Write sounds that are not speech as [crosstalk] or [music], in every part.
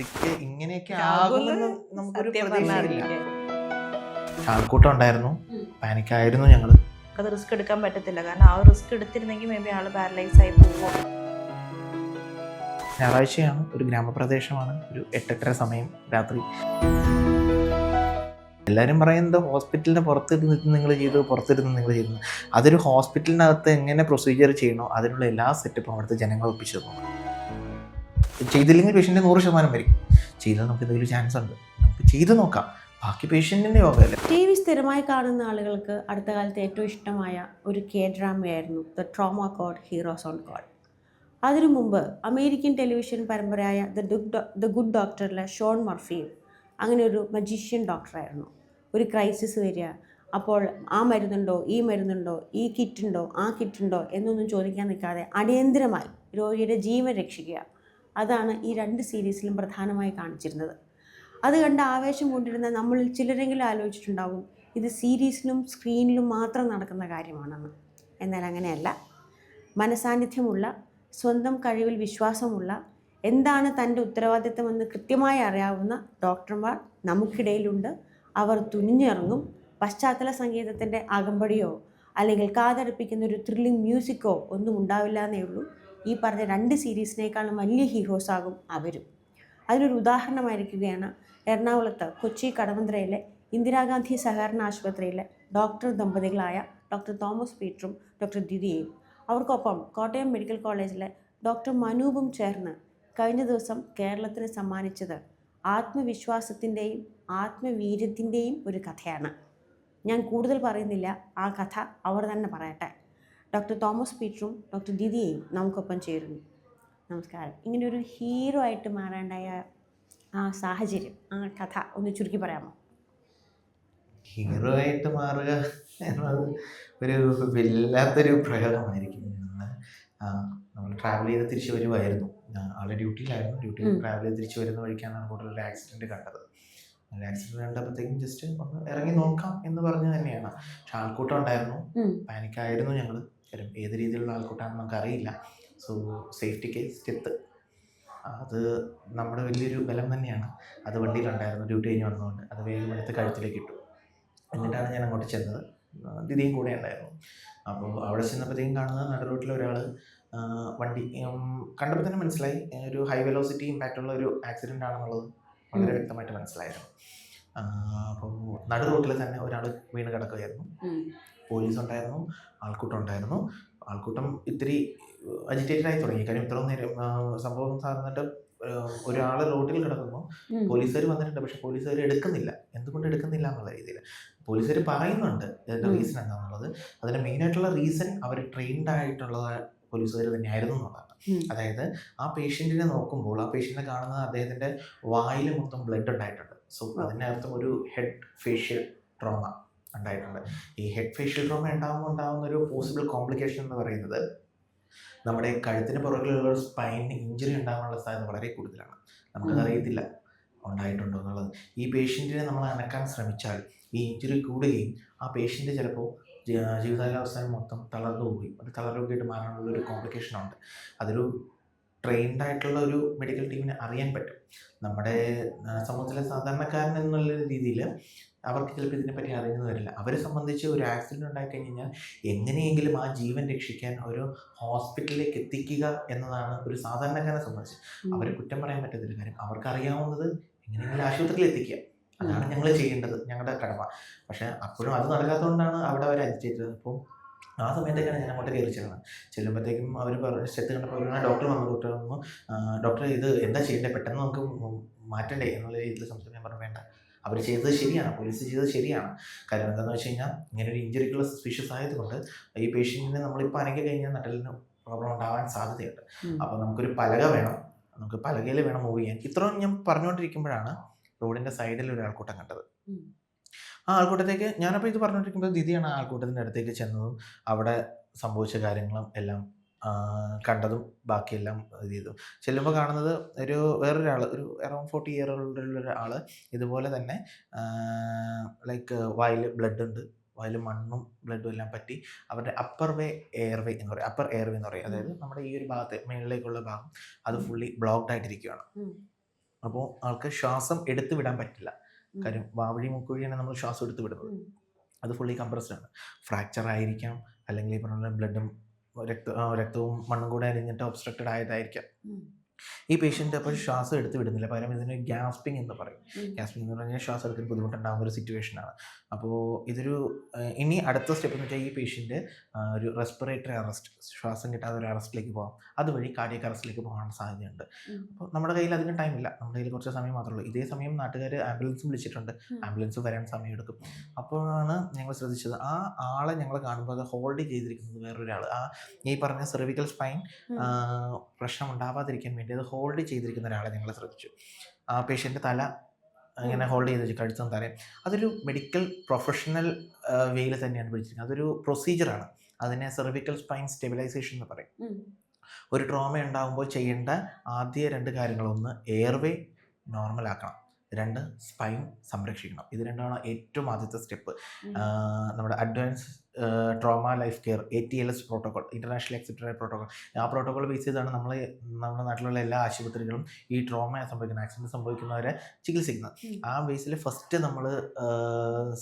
ഇതിക്ക് ഇങ്ങനെയൊക്കെ ആകുമെന്ന് നമുക്കൊരു പ്രതീക്ഷയില്ല. ആൾക്കൂട്ടം ഉണ്ടായിരുന്നു ഉം. പാനിക്കായിരുന്നു ഞങ്ങൾ അത് റിസ്ക് എടുക്കാൻ പറ്റത്തില്ല. കാരണം ആ റിസ്ക് എടുത്തിരുന്നെങ്കിൽ മേ ബി ആൾ പാരലൈസ് ആയി പോകും. ഞായറാഴ്ചയാണ്. ഒരു ഗ്രാമപ്രദേശമാണ്. ഒരു എട്ടെട്ടര സമയം രാത്രി. എല്ലാവരും പറയുന്നത് ഹോസ്പിറ്റലിന്റെ പുറത്തിരുന്ന് നിങ്ങൾ ചെയ്തു പുറത്തിരുന്ന് നിങ്ങൾ ചെയ്തു അതൊരു ഹോസ്പിറ്റലിനകത്ത് എങ്ങനെ പ്രൊസീജിയർ ചെയ്യണോ അതിനുള്ള എല്ലാ സെറ്റപ്പും അവിടുത്തെ ജനങ്ങൾ ഒപ്പിച്ചു തന്നു ചെയ്തില്ലെങ്കിൽ പേഷ്യന്റെ നൂറ് ശതമാനം വരും. ചെയ്താൽ നമുക്ക് എന്തെങ്കിലും ചാൻസ് ഉണ്ട്. നമുക്ക് ചെയ്ത് നോക്കാം. ബാക്കി പേഷ്യന്റിന്റെ യോഗമല്ലേ ടി വി സ്ഥിരമായി കാണുന്ന ആളുകൾക്ക് അടുത്ത കാലത്ത് ഏറ്റവും ഇഷ്ടമായ ഒരു K ഡ്രാമയായിരുന്നു the trauma code heroes on code അതിനു മുമ്പ് അമേരിക്കൻ ടെലിവിഷൻ പരമ്പരയായ ദ ഡുഗ് ദ ഗുഡ് ഡോക്ടറിലെ ഷോൺ മർഫിയും അങ്ങനെ ഒരു മജീഷ്യൻ ഡോക്ടറായിരുന്നു ഒരു ക്രൈസിസ് വരിക. അപ്പോൾ ആ മരുന്നുണ്ടോ ഈ മരുന്നുണ്ടോ ഈ കിറ്റുണ്ടോ ആ കിറ്റുണ്ടോ എന്നൊന്നും ചോദിക്കാൻ നിൽക്കാതെ അടിയന്തിരമായി രോഗിയുടെ ജീവൻ രക്ഷിക്കുക. അതാണ് ഈ രണ്ട് സീരീസിലും പ്രധാനമായി കാണിച്ചിരുന്നത്. അത് കണ്ട് ആവേശം കൊണ്ടിരുന്ന നമ്മളിൽ ചിലരെങ്കിലും ആലോചിച്ചിട്ടുണ്ടാവും ഇത് സീരീസിലും സ്ക്രീനിലും മാത്രം നടക്കുന്ന കാര്യമാണെന്ന്. എന്നാൽ അങ്ങനെയല്ല. മനസാന്നിധ്യമുള്ള സ്വന്തം കഴിവിൽ വിശ്വാസമുള്ള എന്താണ് തന്റെ ഉത്തരവാദിത്തമെന്ന് കൃത്യമായി അറിയാവുന്ന ഡോക്ടർമാർ നമുക്കിടയിലുണ്ട്. അവർ തുനിഞ്ഞിറങ്ങും. പശ്ചാത്തല സംഗീതത്തിന്റെ അകമ്പടിയോ അല്ലെങ്കിൽ കാതടുപ്പിക്കുന്ന ഒരു ത്രില്ലിംഗ് മ്യൂസിക്കോ ഒന്നും ഉണ്ടാവില്ല എന്നേ ഉള്ളൂ. ഈ പറഞ്ഞ രണ്ട് സീരീസിനേക്കാളും വലിയ ഹീറോസ് ആകും അവരും. അതിനൊരു ഉദാഹരണമായിരിക്കുകയാണ് എറണാകുളത്ത് കൊച്ചി കടവന്ത്രയിലെ ഇന്ദിരാഗാന്ധി സഹകരണ ആശുപത്രിയിലെ ഡോക്ടർ ദമ്പതികളായ ഡോക്ടർ തോമസ് പീറ്ററും ഡോക്ടർ ദിദിയയും അവർക്കൊപ്പം കോട്ടയം മെഡിക്കൽ കോളേജിലെ ഡോക്ടർ മനൂപും ചേർന്ന് കഴിഞ്ഞ ദിവസം കേരളത്തിന് സമ്മാനിച്ചത് ആത്മവിശ്വാസത്തിന്റെയും ആത്മവീര്യത്തിന്റെയും ഒരു കഥയാണ്. ഞാൻ കൂടുതൽ പറയുന്നില്ല. ആ കഥ അവർ തന്നെ പറയട്ടെ. ഡോക്ടർ തോമസ് പീറ്ററും ഡോക്ടർ ദിദിയെയും നമുക്കൊപ്പം ചേരുന്നു. നമസ്കാരം. ഇങ്ങനെ ഒരു ഹീറോ ആയിട്ട് മാറേണ്ടായ ആ സാഹചര്യം ആ കഥ ഒന്ന് ചുരുക്കി പറയാമോ? ഹീറോ ആയിട്ട് മാറുക എന്നത് ഒരു വല്ലാത്തൊരു പ്രയോഗമായിരിക്കും. നമ്മൾ ട്രാവൽ ചെയ്ത് തിരിച്ചു വരുമായിരുന്നു ആളെ ഡ്യൂട്ടിയിലായിരുന്നു ഡ്യൂട്ടിയിൽ ട്രാവൽ ചെയ്ത് തിരിച്ചു വരുന്ന വഴിക്കാണ് കൂടുതൽ ഒരു ആക്സിഡന്റ് കണ്ടത്. ഒരു ആക്സിഡന്റ് കണ്ടപ്പോഴത്തേക്കും ജസ്റ്റ് ഒന്ന് ഇറങ്ങി നോക്കാം എന്ന് പറഞ്ഞു തന്നെയാണ്. പക്ഷെ ആൾക്കൂട്ടം ഉണ്ടായിരുന്നു പാനിക്കായിരുന്നു ഞങ്ങൾ കാര്യം ഏത് രീതിയിലുള്ള ആൾക്കൂട്ടമാണെന്ന് നമുക്ക് അറിയില്ല സോ സേഫ്റ്റിക്ക് സ്റ്റെത്ത് അത് നമ്മുടെ വലിയൊരു ബലം തന്നെയാണ്. അത് വണ്ടിയിലുണ്ടായിരുന്നു ഡ്യൂട്ടി കഴിഞ്ഞ് വന്നതുകൊണ്ട്. അത് വേഗം എടുത്ത് കഴുത്തിലേക്ക് ഇട്ടു. എന്നിട്ടാണ് ഞാൻ അങ്ങോട്ട് ചെന്നത്. ദിദിയും കൂടെ ഉണ്ടായിരുന്നു. അപ്പോൾ അവിടെ ചെന്നപ്പോഴത്തേക്കും കാണുന്നത് നട റോട്ടിലെ ഒരാൾ വണ്ടി കണ്ടപ്പോൾ തന്നെ മനസ്സിലായി. ഒരു ഹൈ വെലോസിറ്റി ഇമ്പാക്റ്റ് ഉള്ള ഒരു ആക്സിഡന്റ് ആണെന്നുള്ളത് വളരെ വ്യക്തമായിട്ട് മനസ്സിലായിരുന്നു. അപ്പോൾ നടു റോട്ടിൽ തന്നെ ഒരാൾ വീണ് കിടക്കുകയായിരുന്നു. പോലീസ് ഉണ്ടായിരുന്നു ആൾക്കൂട്ടം ഉണ്ടായിരുന്നു ആൾക്കൂട്ടം ഇത്തിരി അജിറ്റേറ്റഡ് ആയി തുടങ്ങി. കാര്യം ഇത്രയും നേരം സംഭവം സാറിന്നിട്ട് ഒരാൾ റോഡിൽ കിടക്കുന്നു. പോലീസുകാർ വന്നിട്ടുണ്ട് പക്ഷെ പോലീസുകാർ എടുക്കുന്നില്ല. എന്തുകൊണ്ട് എടുക്കുന്നില്ല എന്നുള്ള രീതിയിൽ. പോലീസുകാർ പറയുന്നുണ്ട് ഇതിന്റെ റീസൺ എന്താണെന്നുള്ളത് അതിന് മെയിനായിട്ടുള്ള റീസൺ അവർ ട്രെയിൻഡ് ആയിട്ടുള്ള പോലീസുകാർ തന്നെയായിരുന്നു എന്നുള്ളതാണ്. അതായത് ആ പേഷ്യന്റിനെ നോക്കുമ്പോൾ ആ പേഷ്യന്റിനെ കാണുന്നത് അദ്ദേഹത്തിന്റെ വായിൽ മൊത്തം ബ്ലഡ് ഉണ്ടായിട്ടുണ്ട്. സോ അതിനർത്ഥം ഒരു ഹെഡ് ഫേഷ്യൽ ട്രോമ ഉണ്ടായിട്ടുണ്ട്. ഈ ഹെഡ് ഫേഷ്യൽ ട്രോമ ഉണ്ടാകുമ്പോൾ ഉണ്ടാകുന്ന ഒരു പോസിബിൾ കോംപ്ലിക്കേഷൻ എന്ന് പറയുന്നത് നമ്മുടെ കഴുത്തിന് പുറകിലുള്ള സ്പൈനിന് ഇഞ്ചുറി ഉണ്ടാകാനുള്ള സാധ്യത വളരെ കൂടുതലാണ്. നമുക്കത് ഉം. അറിയത്തില്ല ഉണ്ടായിട്ടുണ്ടോ എന്നുള്ളത്. ഈ പേഷ്യന്റിനെ നമ്മൾ അനക്കാൻ ശ്രമിച്ചാൽ ഈ ഇഞ്ചുറി കൂടുകയും ആ പേഷ്യന്റ് ചിലപ്പോൾ ജീവിതകാലാവസ്ഥ മൊത്തം തളർന്നു പോവുകയും ഒരു തളർന്നുകയായിട്ട് മാറാനുള്ള ഒരു കോംപ്ലിക്കേഷൻ ഉണ്ട്. അതൊരു ട്രെയിൻഡ് ആയിട്ടുള്ള ഒരു മെഡിക്കൽ ടീമിനെ അറിയാൻ പറ്റും. നമ്മുടെ സമൂഹത്തിലെ സാധാരണക്കാരൻ എന്നുള്ള രീതിയിൽ അവർക്ക് ചിലപ്പോൾ ഇതിനെപ്പറ്റി അറിയുന്നത് വരില്ല. അവരെ സംബന്ധിച്ച് ഒരു ആക്സിഡന്റ് ഉണ്ടായി കഴിഞ്ഞാൽ എങ്ങനെയെങ്കിലും ആ ജീവൻ രക്ഷിക്കാൻ ഒരു ഹോസ്പിറ്റലിലേക്ക് എത്തിക്കുക എന്നതാണ് ഒരു സാധാരണക്കാരനെ സംബന്ധിച്ച്. അവരെ കുറ്റം പറയാൻ പറ്റത്തില്ല. കാര്യം അവർക്ക് അറിയാവുന്നത് എങ്ങനെയെങ്കിലും ആശുപത്രിയിൽ എത്തിക്കുക. അതാണ് ഞങ്ങൾ ചെയ്യേണ്ടത്. ഞങ്ങളുടെ കടമ. പക്ഷേ അപ്പോഴും അത് നടക്കാത്തതുകൊണ്ടാണ് അവിടെ അവർ ചെയ്തത്. അപ്പോൾ ആ സമയത്തേക്കാണ് ഞാൻ അങ്ങോട്ട് കയറി ചെല്ലുന്നത്. ചെല്ലുമ്പോഴത്തേക്കും അവർ പറഞ്ഞു സ്റ്റെത്ത് കണ്ടപ്പോൾ അവർ ഡോക്ടർ വന്നു. ഡോക്ടർ വന്നു. ഡോക്ടർ ഇത് എന്താ ചെയ്യേണ്ടത് പെട്ടെന്ന് നമുക്ക് മാറ്റണ്ടേ? എന്നുള്ള രീതിയിൽ സംശയം ഞാൻ പറഞ്ഞു വേണ്ട. അവർ ചെയ്തത് ശരിയാണ്. പോലീസ് ചെയ്തത് ശരിയാണ്. കാരണം എന്താണെന്ന് വെച്ച് കഴിഞ്ഞാൽ ഇങ്ങനെ ഒരു ഇഞ്ചുറിക്കുള്ള സസ്പീഷ്യസ് ആയതുകൊണ്ട് ഈ പേഷ്യന്റിനെ നമ്മളിപ്പോൾ അനങ്ങി കഴിഞ്ഞാൽ നട്ടലിന് പ്രോബ്ലം ഉണ്ടാവാൻ സാധ്യതയുണ്ട്. അപ്പോൾ നമുക്കൊരു പലക വേണം. നമുക്ക് പലകയിൽ വേണം മൂവ് ചെയ്യാൻ. ഇത്രയും ഞാൻ പറഞ്ഞുകൊണ്ടിരിക്കുമ്പോഴാണ് റോഡിന്റെ സൈഡിൽ ഒരു ആൾക്കൂട്ടം കണ്ടത്. ആ ആൾക്കൂട്ടത്തേക്ക് ഞാനപ്പോൾ ഇത് പറഞ്ഞുകൊണ്ടിരിക്കുമ്പോൾ ദിദിയാണ് ആ ആൾക്കൂട്ടത്തിന്റെ അടുത്തേക്ക് ചെന്നതും അവിടെ സംഭവിച്ച കാര്യങ്ങളും എല്ലാം കണ്ടതും ബാക്കിയെല്ലാം ഇത് ചെയ്തു. ചെല്ലുമ്പോൾ കാണുന്നത് ഒരു വേറൊരാൾ ഒരു അറൗണ്ട് ഫോർട്ടി ഇയർ ഉള്ള ഒരാൾ ഇതുപോലെ തന്നെ ലൈക്ക് വായിൽ ബ്ലഡ് ഉണ്ട്. വായിൽ മണ്ണും ബ്ലഡും എല്ലാം പറ്റി അവരുടെ അപ്പർ വേ എയർവേ എന്ന് പറയും അപ്പർ എയർവേ എന്ന് പറയും. അതായത് നമ്മുടെ ഈ ഒരു ഭാഗത്തെ മേളിലേക്കുള്ള ഭാഗം അത് ഫുള്ളി ബ്ലോക്ക്ഡ് ആയിട്ടിരിക്കുകയാണ്. അപ്പോൾ ആൾക്ക് ശ്വാസം എടുത്തു വിടാൻ പറ്റില്ല. കാര്യം വാവഴി മൂക്കുവഴിയാണ് നമ്മൾ ശ്വാസം എടുത്ത് വിടുന്നത്. അത് ഫുള്ളി കംപ്രസ്ഡ് ആണ്. ഫ്രാക്ചർ ആയിരിക്കാം. അല്ലെങ്കിൽ ഈ പറഞ്ഞ ബ്ലഡും രക്ത രക്തവും മണ്ണും കൂടെ അരിഞ്ഞിട്ട് ഒബ്സ്ട്രക്റ്റഡ് ആയതായിരിക്കാം. ഈ പേഷ്യന്റ് അപ്പോൾ ശ്വാസം എടുത്ത് വിടുന്നില്ല. പകരം ഇതിന് ഗ്യാസ്പിംഗ് എന്ന് പറയും. ഗ്യാസ്പിംഗ് എന്ന് പറഞ്ഞാൽ ശ്വാസം എടുക്കാൻ ബുദ്ധിമുട്ടുണ്ടാകുന്ന ഒരു സിറ്റുവേഷനാണ് അപ്പോൾ ഇതൊരു ഇനി അടുത്ത സ്റ്റെപ്പ് എന്ന് വെച്ചാൽ ഈ പേഷ്യന്റ് ഒരു റെസ്പിറേറ്ററി അറസ്റ്റ് ശ്വാസം കിട്ടാതെ ഒരു അറസ്റ്റിലേക്ക് പോകാം. അതുവഴി കാർഡിയക് അറസ്റ്റിലേക്ക് പോകാനുള്ള സാധ്യതയുണ്ട്. അപ്പോൾ നമ്മുടെ കയ്യിൽ അതിന് ടൈമില്ല നമ്മുടെ കയ്യിൽ കുറച്ച് സമയം മാത്രമേ ഉള്ളൂ. ഇതേ സമയം നാട്ടുകാർ ആംബുലൻസ് വിളിച്ചിട്ടുണ്ട്. ആംബുലൻസ് വരാൻ സമയമെടുക്കും. അപ്പോഴാണ് ഞങ്ങൾ ശ്രദ്ധിച്ചത്. ആ ആളെ ഞങ്ങൾ കാണുമ്പോൾ അത് ഹോൾഡ് ചെയ്തിരിക്കുന്നത് വേറൊരാൾ ആ ഈ പറഞ്ഞ സെർവിക്കൽ സ്പൈൻ പ്രശ്നം ഉണ്ടാവാതിരിക്കാൻ വേണ്ടി അത് ഹോൾഡ് ചെയ്തിരിക്കുന്ന ഒരാളെ ഞങ്ങൾ ശ്രദ്ധിച്ചു. ആ പേഷ്യന്റെ തല അങ്ങനെ ഹോൾഡ് ചെയ്ത് വെച്ചു കഴുത്തും തലയും. അതൊരു മെഡിക്കൽ പ്രൊഫഷണൽ വേയിൽ തന്നെയാണ് പിടിച്ചിരിക്കുന്നത്. അതൊരു പ്രൊസീജിയറാണ് അതിനെ സെർവിക്കൽ സ്പൈൻ സ്റ്റെബിലൈസേഷൻ എന്ന് പറയും. ഒരു ട്രോമ ഉണ്ടാകുമ്പോൾ ചെയ്യേണ്ട ആദ്യ രണ്ട് കാര്യങ്ങളൊന്ന് എയർവേ നോർമൽ ആക്കണം. രണ്ട് സ്പൈൻ സംരക്ഷിക്കണം. ഇത് രണ്ടാണ് ഏറ്റവും ആദ്യത്തെ സ്റ്റെപ്പ് നമ്മുടെ advance trauma life care A T L S protocol international accepted protocol ആ പ്രോട്ടോകോൾ ബേസ് ചെയ്താണ് നമ്മൾ നമ്മുടെ നാട്ടിലുള്ള എല്ലാ ആശുപത്രികളും ഈ ട്രോമ സംഭവിക്കുന്ന ആക്സിഡന്റ് സംഭവിക്കുന്നവരെ ചികിത്സിക്കുന്നത്. ആ ബേസിൽ ഫസ്റ്റ് നമ്മൾ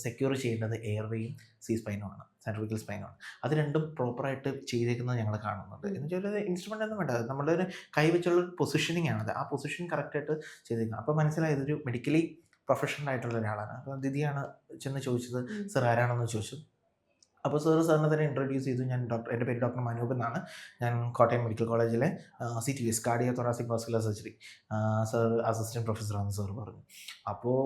സെക്യൂർ ചെയ്യേണ്ടത് എയർവേയും സി സ്പൈനുമാണ് സെൻട്രിക്കൽ ആണ്. അത് രണ്ടും പ്രോപ്പറായിട്ട് ചെയ്തേക്കുന്നത് ഞങ്ങൾ കാണുന്നുണ്ട്. എന്ന് വെച്ചാൽ ഇൻസ്ട്രുമെന്റ് ഒന്നും വേണ്ട. നമ്മുടെ ഒരു കൈവച്ചുള്ള പൊസിഷനിങ് ആണത് ആ പൊസിഷൻ കറക്റ്റായിട്ട് ചെയ്തേക്കുന്നത്. അപ്പോൾ മനസ്സിലായത് ഒരു മെഡിക്കലി പ്രൊഫഷണൽ ആയിട്ടുള്ള ഒരാളാണ്. ദിദിയാണ് ചെന്ന് ചോദിച്ചത് സർ ആരാണെന്ന് ചോദിച്ചു? അപ്പോൾ സാർ സാറിനെ തന്നെ ഇൻട്രൊഡ്യൂസ് ചെയ്തു. ഞാൻ ഡോക്ടർ എന്റെ പേര് ഡോക്ടർ മനൂപ് എന്നാണ്. ഞാൻ കോട്ടയം മെഡിക്കൽ കോളേജിലെ C T S cardio thoracic vascular surgery sir assistant പ്രൊഫസറാണെന്ന് sir പറഞ്ഞു. അപ്പോൾ